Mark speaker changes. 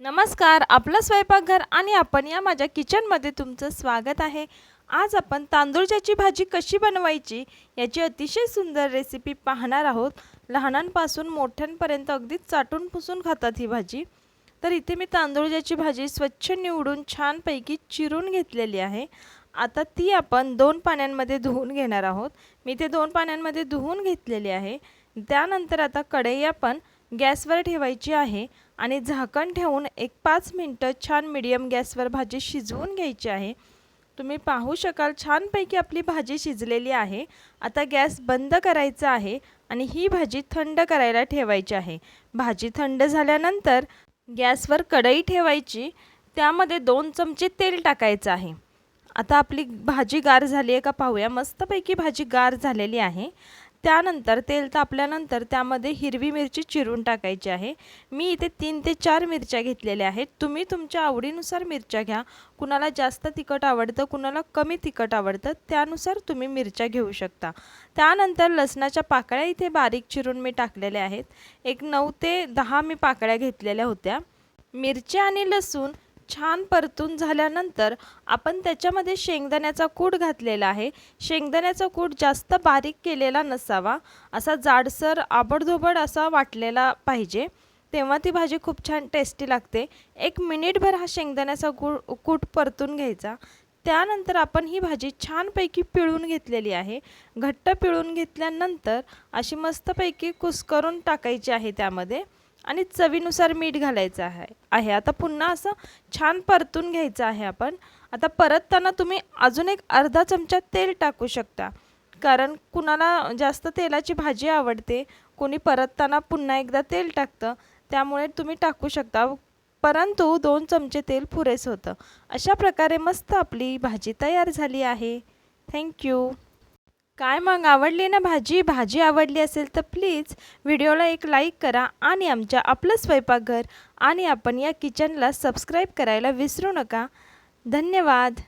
Speaker 1: नमस्कार आपलं स्वयंपाकघर आणि आपण या माझ्या किचनमध्ये तुमचं स्वागत आहे. आज आपण तांदूळच्याची भाजी कशी बनवायची याची अतिशय सुंदर रेसिपी पाहणार आहोत. लहानांपासून मोठ्यांपर्यंत अगदी चाटून पुसून खातात ही भाजी. तर इथे मी तांदूळच्याची भाजी स्वच्छ निवडून छानपैकी चिरून घेतलेली आहे. आता ती आपण दोन पाण्यांमध्ये धुवून घेणार आहोत. मी ते दोन पाण्यांमध्ये धुवून घेतलेली आहे. त्यानंतर आता कढई आपण गॅसवर ठेवायची आहे आणि झाकण ठेवून एक पाच मिनटं छान मिडियम गॅसवर भाजी शिजवून घ्यायची आहे. तुम्ही पाहू शकाल छानपैकी आपली भाजी शिजलेली आहे. आता गॅस बंद करायचा आहे आणि ही भाजी थंड करायला ठेवायची आहे. भाजी थंड झाल्यानंतर गॅसवर कढई ठेवायची. त्यामध्ये दोन चमचे तेल टाकायचं आहे. आता आपली भाजी गार झाली आहे का पाहूया. मस्तपैकी भाजी गार झालेली आहे. त्यानंतर तेल तापल्यानंतर त्यामध्ये हिरवी मिरची चिरून टाकायची आहे. मी इथे तीन ते चार मिरच्या घेतलेल्या आहेत. तुम्ही तुमच्या आवडीनुसार मिरच्या घ्या. कुणाला जास्त तिखट आवडतं कुणाला कमी तिखट आवडतं त्यानुसार तुम्ही मिरच्या घेऊ शकता. त्यानंतर लसणाच्या पाकळ्या इथे बारीक चिरून मी टाकलेल्या आहेत. एक नऊ ते दहा मी पाकळ्या घेतलेल्या होत्या. मिरच्या आणि लसूण छान परतून झाल्यानंतर आपण त्याच्यामध्ये शेंगदाण्याचा कूट घातलेला आहे. शेंगदाण्याचा कूट जास्त बारीक केलेला नसावा. असा जाडसर आबडधोबड असा वाटलेला पाहिजे. तेव्हा ती भाजी खूप छान टेस्टी लागते. एक मिनिटभर हा शेंगदाण्याचा कूट कूट परतून घ्यायचा. त्यानंतर आपण ही भाजी छानपैकी पिळून घेतलेली आहे. घट्ट पिळून घेतल्यानंतर अशी मस्तपैकी कुस्करून टाकायची आहे त्यामध्ये. आणि चवीनुसार मीठ घालायचं आहे. आहे. आता पुन्हा असं छान परतून घ्यायचं आहे आपण. आता परतताना तुम्ही अजून एक अर्धा चमचा तेल टाकू शकता. कारण कुणाला जास्त तेलाची भाजी आवडते कोणी परतताना पुन्हा एकदा तेल टाकतं त्यामुळे तुम्ही टाकू शकता. परंतु दोन चमचे तेल पुरेसं होतं. अशा प्रकारे मस्त आपली भाजी तयार झाली आहे. थँक्यू काय मग आवडली ना भाजी? भाजी आवडली असेल तर प्लीज व्हिडिओला एक लाईक करा आणि आमच्या आपलं स्वयंपाकघर आणि आपण या किचनला सबस्क्राईब करायला विसरू नका. धन्यवाद.